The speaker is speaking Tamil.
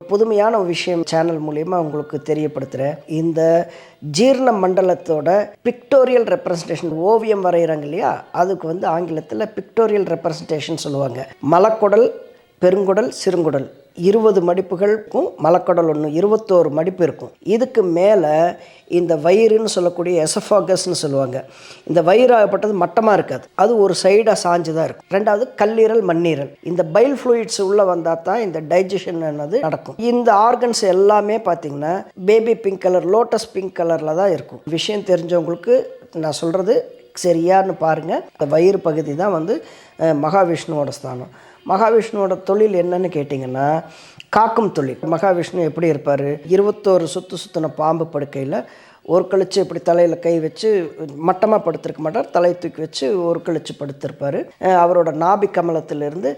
புதுமையான ஒரு விஷயம் சேனல் மூலியமாக உங்களுக்கு தெரியப்படுத்துகிறேன் இந்த ஜீரண மண்டலத்தோட பிக்டோரியல் ரெப்ரசன்டேஷன் ஓவியம் வரைகிறாங்க இல்லையா? அதுக்கு வந்து ஆங்கிலத்தில் பிக்டோரியல் ரெப்ரசன்டேஷன் சொல்லுவாங்க. மலக்குடல் பெருங்குடல் சிறுங்குடல். இருபது மடிப்புகளுக்கும் மலக்கடல் ஒன்று இருபத்தோரு மடிப்பு இருக்கும். இதுக்கு மேலே இந்த வயிறுன்னு சொல்லக்கூடிய எசஃபாகஸ்ன்னு சொல்லுவாங்க. இந்த வயிறு ஆகப்பட்டது மட்டமாக இருக்காது. அது ஒரு சைடாக சாஞ்சு தான் இருக்கும். ரெண்டாவது கல்லீரல் மண்ணீரல். இந்த பைல் ஃப்ளூயிட்ஸ் உள்ளே வந்தால் தான் இந்த டைஜஷன் என்னது நடக்கும். இந்த ஆர்கன்ஸ் எல்லாமே பார்த்திங்கன்னா baby pink colour lotus pink கலரில் தான் இருக்கும். விஷயம் தெரிஞ்சவங்களுக்கு நான் சொல்கிறது சரியான்னு பாருங்கள் இந்த வயிறு பகுதி தான் வந்து மகாவிஷ்ணுவோட ஸ்தானம். மகாவிஷ்ணுவோட தொழில் என்னன்னு கேட்டிங்கன்னா காக்கும் தொழில். மகாவிஷ்ணு எப்படி இருப்பார்? இருபத்தோரு சுத்து சுற்றின பாம்பு படுக்கையில் ஒரு கழிச்சு இப்படி தலையில் கை வச்சு மட்டமாக படுத்திருக்க மாட்டார். தலை தூக்கி வச்சு ஒரு கழிச்சு படுத்திருப்பார் அவரோட நாபி கமலத்திலிருந்து